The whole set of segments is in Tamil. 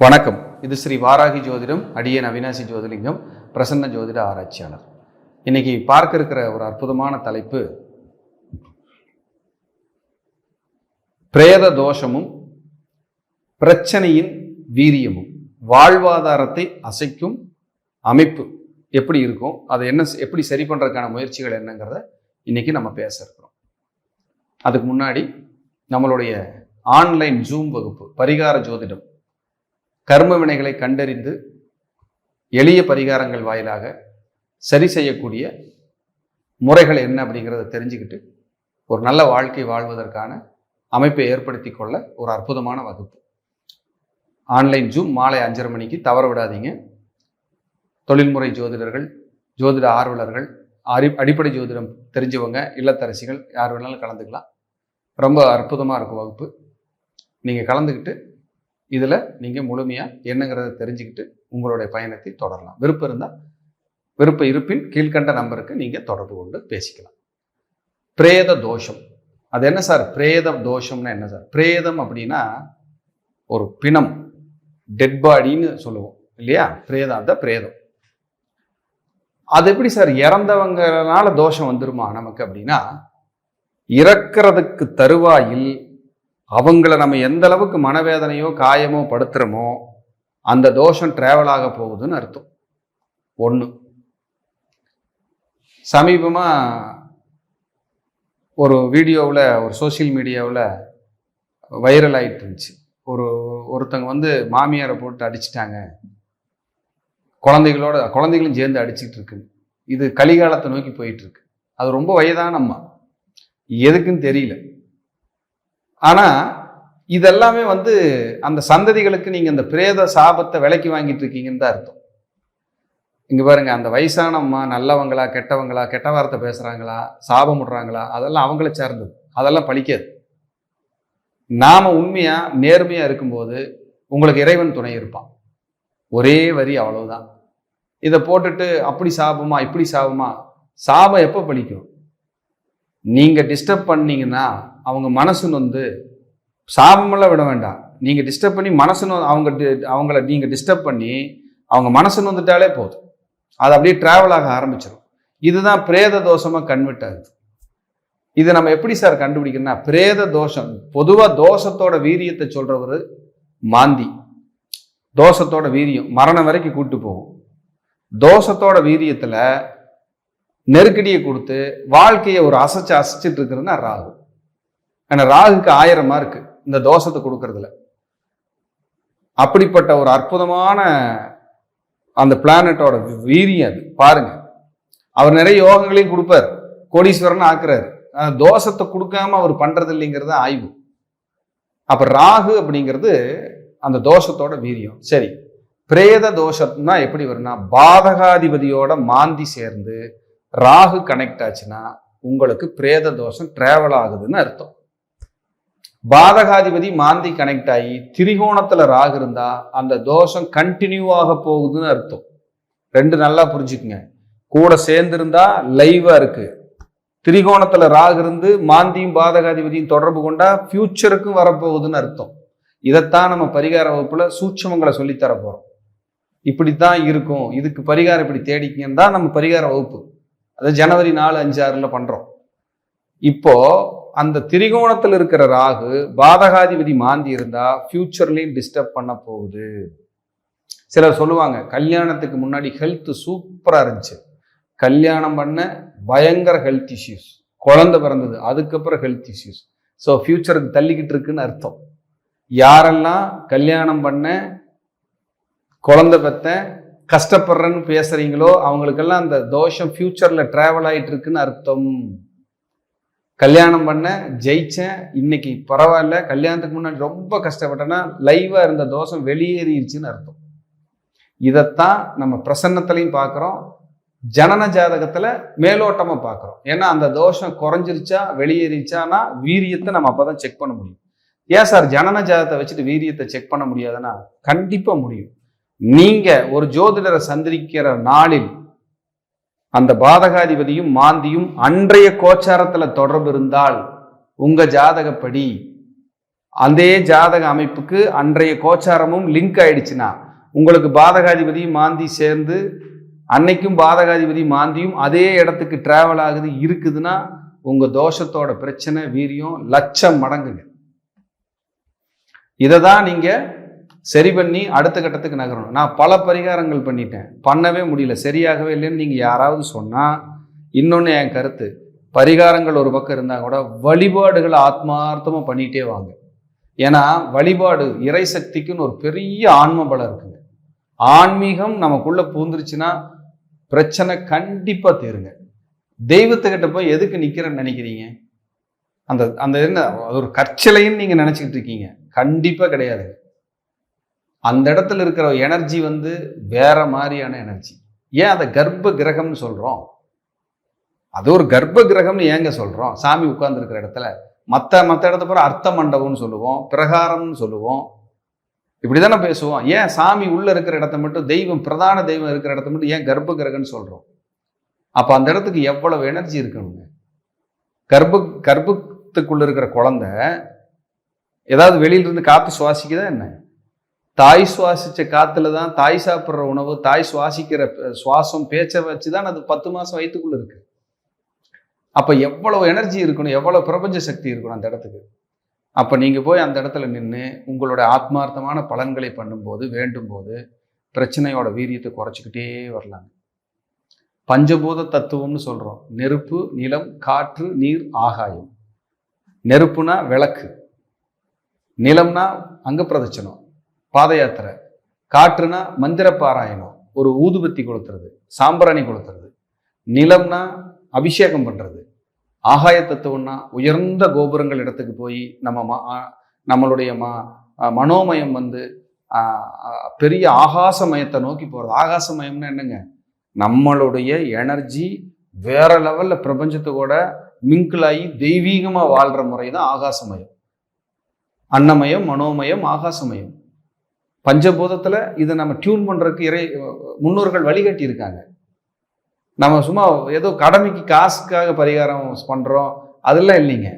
வணக்கம். இது ஸ்ரீ வாராகி ஜோதிடம் அடியன் அவினாசி ஜோதிலிங்கம் பிரசன்ன ஜோதிட ஆராய்ச்சியாளர். இன்னைக்கு பார்க்க இருக்கிற ஒரு அற்புதமான தலைப்பு பிரேத தோஷமும் பிரச்சனையின் வீரியமும் வாழ்வாதாரத்தை அசைக்கும் அமைப்பு எப்படி இருக்கும் அதை என்ன எப்படி சரி பண்ணுறதுக்கான முயற்சிகள் என்னங்கிறத இன்னைக்கு நம்ம பேச இருக்கிறோம். அதுக்கு முன்னாடி நம்மளுடைய ஆன்லைன் ஜூம் வகுப்பு பரிகார ஜோதிடம் கர்ம வினைகளை கண்டறிந்து எளிய பரிகாரங்கள் வாயிலாக சரி செய்யக்கூடிய முறைகள் என்ன அப்படிங்கிறத தெரிஞ்சுக்கிட்டு ஒரு நல்ல வாழ்க்கை வாழ்வதற்கான அமைப்பை ஏற்படுத்தி கொள்ள ஒரு அற்புதமான வகுப்பு. ஆன்லைன் ஜூம் மாலை அஞ்சரை மணிக்கு தவற விடாதீங்க. தொழில்முறை ஜோதிடர்கள் ஜோதிட ஆர்வலர்கள் அறி அடிப்படை ஜோதிடம் தெரிஞ்சவங்க இல்லத்தரசிகள் யார் வேணாலும் கலந்துக்கலாம். ரொம்ப அற்புதமாக இருக்கும் வகுப்பு. நீங்கள் கலந்துக்கிட்டு இதில் நீங்கள் முழுமையாக என்னங்கிறத தெரிஞ்சுக்கிட்டு உங்களுடைய பயணத்தை தொடரலாம். விருப்பம் இருந்தால் விருப்பம் இருப்பின் கீழ்கண்ட நம்பருக்கு நீங்கள் தொடர்பு கொண்டு பேசிக்கலாம். பிரேத தோஷம். அது என்ன சார்? பிரேத தோஷம்னா என்ன சார்? பிரேதம் அப்படின்னா ஒரு பிணம் டெட் பாடின்னு சொல்லுவோம். இல்லையா? பிரேதம் தான் பிரேதம். அது எப்படி சார்? இறந்தவங்கனால தோஷம் வந்துருமா நமக்கு அப்படின்னா இறக்கிறதுக்கு தருவாயில் அவங்கள நம்ம எந்த அளவுக்கு மனவேதனையோ காயமோ படுத்துறோமோ அந்த தோஷம் டிராவல் ஆக போகுதுன்னு அர்த்தம். ஒன்று சமீபமாக ஒரு வீடியோவில் ஒரு சோஷியல் மீடியாவில் வைரல் ஆகிட்டு இருந்துச்சு. ஒரு ஒருத்தங்க வந்து மாமியாரை போட்டு அடிச்சிட்டாங்க. குழந்தைகளோட குழந்தைகளும் சேர்ந்து அடிச்சிட்டு இருக்கு. இது கலிகாலத்தை நோக்கி போயிட்டு இருக்கு. அது ரொம்ப வயதான அம்மா. எதுக்குன்னு தெரியல. ஆனால் இதெல்லாமே வந்து அந்த சந்ததிகளுக்கு நீங்கள் அந்த பிரேத சாபத்தை விலைக்கு வாங்கிட்டு இருக்கீங்கன்னு தான் அர்த்தம். இங்கே பாருங்க அந்த வயசான அம்மா நல்லவங்களா கெட்டவங்களா கெட்ட வார்த்தை பேசுகிறாங்களா சாபம் விடுறாங்களா அதெல்லாம் அவங்கள சார்ந்தது. அதெல்லாம் பழிக்காது. நாம் உண்மையாக நேர்மையாக இருக்கும்போது உங்களுக்கு இறைவன் துணை இருப்பான். ஒரே வரி அவ்வளவுதான். இதை போட்டுட்டு அப்படி சாபமா இப்படி சாபமா? சாபம் எப்போ பழிக்கும்? நீங்கள் டிஸ்டர்ப் பண்ணீங்கன்னா அவங்க மனசு நொந்து சாபமெல்லாம் விட வேண்டாம். நீங்கள் டிஸ்டர்ப் பண்ணி மனசு நொ- அவங்க டி- அவங்கள நீங்கள் டிஸ்டர்ப் பண்ணி அவங்க மனசு நொந்துட்டாலே போதும். அது அப்படியே ட்ராவல் ஆக ஆரம்பிச்சிடும் இதுதான் பிரேத தோஷமாக கன்வெர்ட் ஆகுது இது நம்ம எப்படி சார் கண்டுபிடிக்கணும்னா பிரேத தோஷம் பொதுவாக தோஷத்தோட வீரியத்தை சொல்கிறவர் மாந்தி. தோஷத்தோட வீரியம் மரணம் வரைக்கும் கூட்டு போகும். தோஷத்தோட வீரியத்தில் நெருக்கடியை கொடுத்து வாழ்க்கையை ஒரு அசைச்சு அசைச்சிட்டு இருக்கிறதுனா ராகு. ஆனால் ராகுக்கு ஆயிரமா இருக்கு இந்த தோஷத்தை கொடுக்கறதுல. அப்படிப்பட்ட ஒரு அற்புதமான அந்த பிளானட்டோட வீரியம் அது. பாருங்க. அவர் நிறைய யோகங்களையும் கொடுப்பார். கோடீஸ்வரன் ஆக்குறாரு. தோஷத்தை கொடுக்காம அவர் பண்றது இல்லைங்கிறது ஆய்வு. அப்ப ராகு அப்படிங்கிறது அந்த தோஷத்தோட வீரியம். சரி. பிரேத தோஷம்னா எப்படி வரும்னா பாதகாதிபதியோட மாந்தி சேர்ந்து ராகு கனெக்ட் ஆச்சுன்னா உங்களுக்கு பிரேத தோஷம் டிராவல் ஆகுதுன்னு அர்த்தம். பாதகாதிபதி மாந்தி கனெக்ட் ஆகி திரிகோணத்தில் ராகு இருந்தால் அந்த தோஷம் கண்டினியூவாக போகுதுன்னு அர்த்தம். ரெண்டு நல்லா புரிஞ்சுக்குங்க. கூட சேர்ந்திருந்தா லைவாக இருக்குது திரிகோணத்தில் ராகு இருந்து மாந்தியும் பாதகாதிபதியும் தொடர்பு கொண்டா ஃப்யூச்சருக்கும் வரப்போகுதுன்னு அர்த்தம். இதைத்தான் நம்ம பரிகார வகுப்பில் சூட்சமங்களை சொல்லித்தர போகிறோம் இப்படித்தான் இருக்கும். இதுக்கு பரிகாரம் இப்படி தேடிக்கங்கன்னு தான் நம்ம பரிகார வகுப்பு. அது ஜனவரி நாலு அஞ்சு ஆறில் பண்ணுறோம் இப்போது அந்த திரிகோணத்தில் இருக்கிற ராகு பாதகாதிபதி மாந்தி இருந்தால் ஃபியூச்சர்லயும் டிஸ்டர்ப் பண்ண போகுது. சிலர் சொல்லுவாங்க கல்யாணத்துக்கு முன்னாடி ஹெல்த் சூப்பராக இருந்துச்சு. கல்யாணம் பண்ண பயங்கர ஹெல்த் இஷ்யூஸ் குழந்தை பிறந்தது அதுக்கப்புறம் ஹெல்த் இஷ்யூஸ் ஸோ ஃபியூச்சருக்கு தள்ளிக்கிட்டு இருக்குன்னு அர்த்தம். யாரெல்லாம் கல்யாணம் பண்ண குழந்தை பெத்த கஷ்டப்படுறேன்னு பேசுகிறீங்களோ அவங்களுக்கெல்லாம் அந்த தோஷம் ஃப்யூச்சரில் ட்ராவல் ஆகிட்டு இருக்குன்னு அர்த்தம். கல்யாணம் பண்ண ஜெயிச்சேன். இன்னைக்கு பரவாயில்ல. கல்யாணத்துக்கு முன்னாடி ரொம்ப கஷ்டப்பட்டேன்னா லைவா இருந்த தோஷம் வெளியேறிடுச்சுன்னு அர்த்தம். இதைத்தான் நம்ம பிரசன்னத்திலையும் பார்க்குறோம். ஜனன ஜாதகத்துல மேலோட்டமா பார்க்குறோம். ஏன்னா அந்த தோஷம் குறைஞ்சிருச்சா வெளியேறிச்சானா வீரியத்தை நம்ம அப்பதான் செக் பண்ண முடியும். ஏன் சார் ஜனன ஜாதகத்தை வச்சுட்டு வீரியத்தை செக் பண்ண முடியாதுன்னா? கண்டிப்பா முடியும். நீங்க ஒரு ஜோதிடரை சந்திரிக்கிற நாளில் அந்த பாதகாதிபதியும் மாந்தியும் அன்றைய கோச்சாரத்தில் தொடர்பு இருந்தால் உங்கள் ஜாதகப்படி அதே ஜாதக அமைப்புக்கு அன்றைய கோச்சாரமும் லிங்க் ஆயிடுச்சுன்னா உங்களுக்கு பாதகாதிபதி மாந்தி சேர்ந்து அன்னைக்கும் பாதகாதிபதி மாந்தியும் அதே இடத்துக்கு டிராவல் ஆகுது இருக்குதுன்னா உங்கள் தோஷத்தோட பிரச்சனை வீரியம் லட்சம் மடங்குங்க. இதை தான் நீங்கள் சரி பண்ணி அடுத்த கட்டத்துக்கு நகரணும். நான் பல பரிகாரங்கள் பண்ணிட்டேன். பண்ணவே முடியல. சரியாகவே இல்லைன்னு நீங்கள் யாராவது சொன்னால் இன்னொன்று என் கருத்து. பரிகாரங்கள் ஒரு பக்கம் இருந்தால் கூட வழிபாடுகளை ஆத்மார்த்தமாக பண்ணிகிட்டே வாங்க. ஏன்னா வழிபாடு இறை சக்திக்குன்னு ஒரு பெரிய ஆன்ம பலம் இருக்குங்க. ஆன்மீகம் நமக்குள்ளே பூந்துருச்சுன்னா பிரச்சனை கண்டிப்பாக தீருங்க. தெய்வத்துக்கிட்ட போய் எதுக்கு நிற்கிறேன்னு நினைக்கிறீங்க? அந்த அந்த என்ன அது ஒரு கற்சிலைன்னு நீங்கள் நினச்சிக்கிட்டு இருக்கீங்க. கண்டிப்பாக கிடையாதுங்க. அந்த இடத்துல இருக்கிற எனர்ஜி வந்து வேற மாதிரியான எனர்ஜி ஏன் அதை கர்ப்ப கிரகம்னு சொல்கிறோம் அது ஒரு கர்ப்ப கிரகம்னு ஏங்க சொல்கிறோம் சாமி உட்கார்ந்துருக்கிற இடத்துல. மற்ற மற்ற இடத்த பூரா அர்த்த மண்டபம்னு சொல்லுவோம் பிரகாரம்னு சொல்லுவோம். இப்படிதானே பேசுவோம். ஏன் சாமி உள்ளே இருக்கிற இடத்த மட்டும் தெய்வம் பிரதான தெய்வம் இருக்கிற இடத்த மட்டும் ஏன் கர்ப்ப கிரகம்னு சொல்கிறோம் அப்போ அந்த இடத்துக்கு எவ்வளவு எனர்ஜி இருக்கணுங்க? கர்ப்ப கர்ப்பத்துக்குள்ளே இருக்கிற குழந்தை ஏதாவது வெளியிலிருந்து காற்று சுவாசிக்குதா என்ன? தாய் சுவாசித்த காற்றுல தான் தாய் சாப்பிட்ற உணவு தாய் சுவாசிக்கிற சுவாசம் பேச்சை வச்சு தான் அது பத்து மாதம் வயிற்றுக்குள்ளே இருக்கு. அப்போ எவ்வளவு எனர்ஜி இருக்கணும் எவ்வளோ பிரபஞ்ச சக்தி இருக்கணும் அந்த இடத்துக்கு. அப்போ நீங்கள் போய் அந்த இடத்துல நின்று உங்களோட ஆத்மார்த்தமான பலன்களை பண்ணும்போது வேண்டும் போது பிரச்சனையோட வீரியத்தை குறைச்சிக்கிட்டே வரலாங்க. பஞ்சபூத தத்துவம்னு சொல்கிறோம் நெருப்பு நிலம் காற்று நீர் ஆகாயம். நெருப்புனா விளக்கு. நிலம்னா அங்க பிரதட்சணம். பாத யாத்திரை காற்றுனா மந்திர பாராயணம் ஒரு ஊதுபத்தி கொளுத்துறது சாம்பிராணி கொளுத்துறது. நிலம்னா அபிஷேகம் பண்ணுறது ஆகாய தத்துவம்னா உயர்ந்த கோபுரங்கள் இடத்துக்கு போய் நம்ம ம- நம்மளுடைய ம மனோமயம் வந்து பெரிய ஆகாசமயத்தை நோக்கி போகிறது ஆகாசமயம்னா என்னங்க? நம்மளுடைய எனர்ஜி வேற லெவலில் பிரபஞ்சத்து கூட மிங்கிளாகி தெய்வீகமாக வாழ்கிற முறை தான் ஆகாசமயம். அன்னமயம் மனோமயம் ஆகாசமயம். பஞ்சபூதத்தில் இதை நம்ம டியூன் பண்ணுறதுக்கு இறை முன்னோர்கள் வழிகட்டி இருக்காங்க நம்ம சும்மா ஏதோ கடமைக்கு காசுக்காக பரிகாரம் பண்ணுறோம் அதெல்லாம் இல்லைங்க.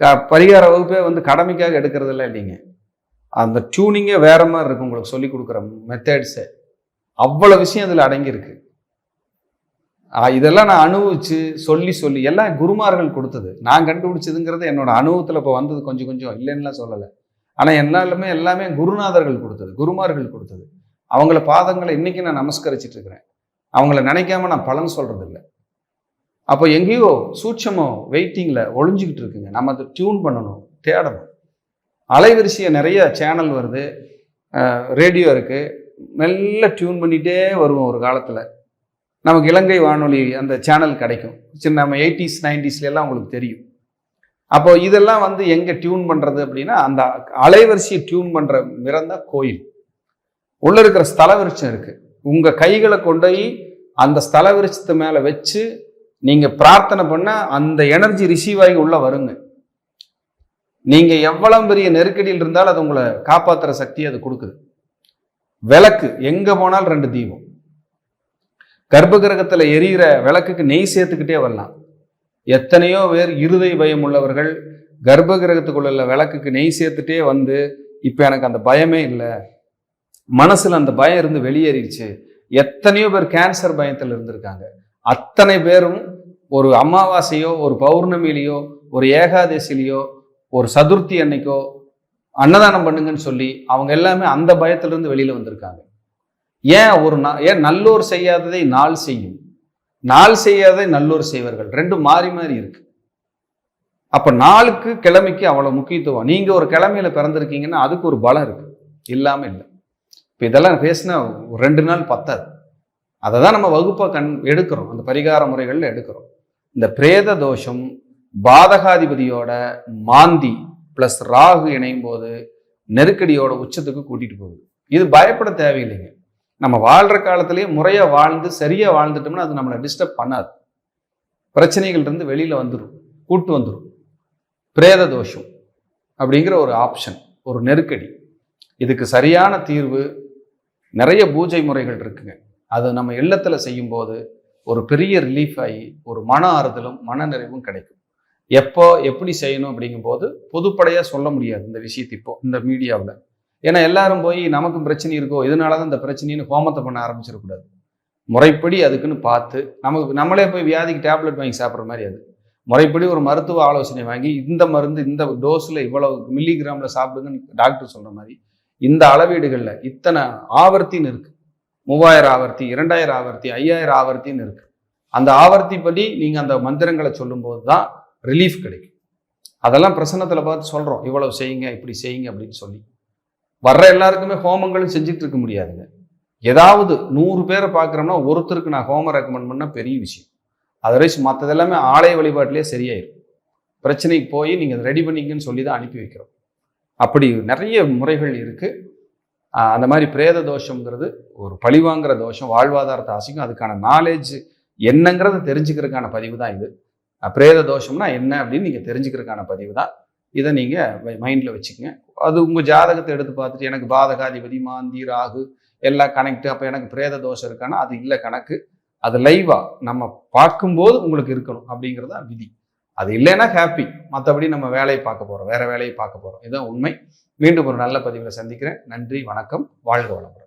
க பரிகார வகுப்பே வந்து கடமைக்காக எடுக்கிறதெல்லாம் இல்லைங்க. அந்த டியூனிங்கே வேற மாதிரி இருக்கும் உங்களுக்கு சொல்லி கொடுக்குற மெத்தட்ஸு அவ்வளோ விஷயம் அதில் அடங்கியிருக்கு. இதெல்லாம் நான் அனுபவிச்சு சொல்லி சொல்லி எல்லாம் குருமார்கள் கொடுத்தது. நான் கண்டுபிடிச்சதுங்கிறது என்னோட அனுபவத்தில் இப்போ வந்தது கொஞ்சம் கொஞ்சம் இல்லைன்னுலாம் சொல்லலை. ஆனால் எல்லாருமே எல்லாமே குருநாதர்கள் கொடுத்தது குருமார்கள் கொடுத்தது. அவங்கள பாதங்களை இன்னைக்கு நான் நமஸ்கரிச்சிட்டு இருக்கிறேன். அவங்கள நினைக்காம நான் பலன் சொல்றது இல்லை அப்போ எங்கேயோ சூட்சமோ வெயிட்டிங்கில் ஒளிஞ்சிக்கிட்டு இருக்குங்க. நம்ம அதை டியூன் பண்ணணும் தேடணும். அலைவரிசையை நிறைய சேனல் வருது. ரேடியோ இருக்குது மெல்ல டியூன் பண்ணிகிட்டே வருவோம் ஒரு காலத்தில். நமக்கு இலங்கை வானொலி அந்த சேனல் கிடைக்கும். சின்ன நம்ம எயிட்டிஸ் நைன்டிஸ்லாம் உங்களுக்கு தெரியும். அப்போ இதெல்லாம் வந்து எங்க டியூன் பண்றது அப்படின்னா அந்த அலைவரிசையை டியூன் பண்ற மிறந்த கோயில். உள்ள இருக்கிற ஸ்தல விருட்சம் இருக்கு. உங்க கைகளை கொண்டு போய் அந்த ஸ்தல விருட்சத்து மேல வச்சு நீங்க பிரார்த்தனை பண்ண அந்த எனர்ஜி ரிசீவ் ஆகி உள்ள வருங்க. நீங்க எவ்வளவு பெரிய நெருக்கடியில் இருந்தாலும் அது உங்களை காப்பாத்துற சக்தி அது கொடுக்குது. விளக்கு எங்க போனாலும் ரெண்டு தீபம். கர்ப்ப கிரகத்துல எரியிற விளக்குக்கு நெய் சேர்த்துக்கிட்டே வரலாம். எத்தனையோ பேர் இருதய பயம் உள்ளவர்கள் கர்ப்ப கிரகத்துக்குள்ள விளக்குக்கு நெய் சேர்த்துட்டே வந்து இப்போ எனக்கு அந்த பயமே இல்லை. மனசில் அந்த பயம் இருந்து வெளியேறிடுச்சு. எத்தனையோ பேர் கேன்சர் பயத்தில் இருந்திருக்காங்க. அத்தனை பேரும் ஒரு அமாவாசையோ ஒரு பௌர்ணமியிலையோ ஒரு ஏகாதசிலையோ ஒரு சதுர்த்தி அன்னைக்கோ அன்னதானம் பண்ணுங்கன்னு சொல்லி அவங்க எல்லாமே அந்த பயத்திலிருந்து வெளியில் வந்திருக்காங்க. ஏன் ஒரு ஏன் நல்லோர் செய்யாததை நாள் செய்யும்? நாள் செய்யாத நல்லூர் செய்வர்கள். ரெண்டும் மாறி மாறி இருக்கு. அப்ப நாளுக்கு கிழமைக்கு அவ்வளவு முக்கியத்துவம். நீங்க ஒரு கிழமையில பிறந்திருக்கீங்கன்னா அதுக்கு ஒரு பலம் இருக்கு. இல்லாம இல்லை. இப்ப இதெல்லாம் பேசினா ஒரு ரெண்டு நாள் பத்தாது. அதை தான் நம்ம வகுப்பை கண் எடுக்கிறோம். அந்த பரிகார முறைகள்ல எடுக்கிறோம். இந்த பிரேத தோஷம் பாதகாதிபதியோட மாந்தி பிளஸ் ராகு இணையும் போது நெருக்கடியோட உச்சத்துக்கு கூட்டிட்டு போகுது. இது பயப்பட தேவையில்லைங்க. நம்ம வாழ்கிற காலத்திலேயே முறையாக வாழ்ந்து சரியாக வாழ்ந்துட்டோம்னா அது நம்மளை டிஸ்டர்ப் பண்ணாது. பிரச்சனைகள் இருந்து வந்துடும் கூட்டு வந்துடும் பிரேத தோஷம் அப்படிங்கிற ஒரு ஆப்ஷன் ஒரு நெருக்கடி. இதுக்கு சரியான தீர்வு நிறைய பூஜை முறைகள் இருக்குங்க. அது நம்ம இல்லத்தில் செய்யும்போது ஒரு பெரிய ரிலீஃப் ஆகி ஒரு மன ஆறுதலும் மன நிறைவும் கிடைக்கும். எப்போ எப்படி செய்யணும் அப்படிங்கும்போது பொதுப்படையாக சொல்ல முடியாது இந்த விஷயத்தை இப்போ இந்த மீடியாவில் ஏன்னா எல்லாரும் போய் நமக்கும் பிரச்சனை இருக்கோ இதனால தான் இந்த பிரச்சனைன்னு ஹோமத்தை பண்ண ஆரம்பிச்சிடக்கூடாது. முறைப்படி அதுக்குன்னு பார்த்து நமக்கு நம்மளே போய் வியாதிக்கு டேப்லெட் வாங்கி சாப்பிட்ற மாதிரி அது. முறைப்படி ஒரு மருத்துவ ஆலோசனை வாங்கி இந்த மருந்து இந்த டோஸில் இவ்வளவு மில்லிகிராமில் சாப்பிடுங்கன்னு டாக்டர் சொல்கிற மாதிரி இந்த அளவீடுகளில் இத்தனை ஆவர்த்தின்னு இருக்குது மூவாயிரம் ஆவர்த்தி இரண்டாயிரம் ஆவர்த்தி ஐயாயிரம் ஆவர்த்தின்னு இருக்குது அந்த ஆவர்த்தி படி நீங்கள் அந்த மந்திரங்களை சொல்லும்போது தான் ரிலீஃப் கிடைக்கும். அதெல்லாம் பிரசன்னத்தில் பார்த்து சொல்கிறோம் இவ்வளவு செய்யுங்க இப்படி செய்யுங்க அப்படின்னு சொல்லி. வர்ற எல்லாருக்குமே ஹோமங்களும் செஞ்சுட்டு இருக்க முடியாதுங்க. ஏதாவது நூறு பேரை பார்க்குறோம்னா ஒருத்தருக்கு நான் ஹோமம் ரெக்கமெண்ட் பண்ணால் பெரிய விஷயம். அதர்வைஸ் மற்றது எல்லாமே ஆலய வழிபாட்டிலே சரியாயிடும் பிரச்சனைக்கு போய் நீங்கள் ரெடி பண்ணிங்கன்னு சொல்லி தான் அனுப்பி வைக்கிறோம். அப்படி நிறைய முறைகள் இருக்குது அந்த மாதிரி பிரேத தோஷங்கிறது ஒரு பழிவாங்கிற தோஷம் வாழ்வாதாரத்தை ஆசைக்கும் அதுக்கான நாலேஜ் என்னங்கிறத தெரிஞ்சுக்கிறதுக்கான பதிவு தான் இது. பிரேத தோஷம்னா என்ன அப்படின்னு நீங்கள் தெரிஞ்சுக்கிறதுக்கான பதிவு தான். இதை நீங்கள் மைண்டில் வச்சுக்கங்க. அது உங்கள் ஜாதகத்தை எடுத்து பார்த்துட்டு எனக்கு பாதகாதிபதி மாந்தி ராகு எல்லாம் கனெக்ட் அப்போ எனக்கு பிரேத தோஷம் இருக்கானா அது இல்லை கணக்கு. அது லைவாக நம்ம பார்க்கும்போது உங்களுக்கு இருக்கணும் அப்படிங்கிறது தான் விதி. அது இல்லைன்னா ஹாப்பி மற்றபடி நம்ம வேலையை பார்க்க போகிறோம் வேறு வேலையை பார்க்க போகிறோம் இதுதான் உண்மை. மீண்டும் ஒரு நல்ல பதிவில் சந்திக்கிறேன். நன்றி வணக்கம். வாழ்க வளமுடன்.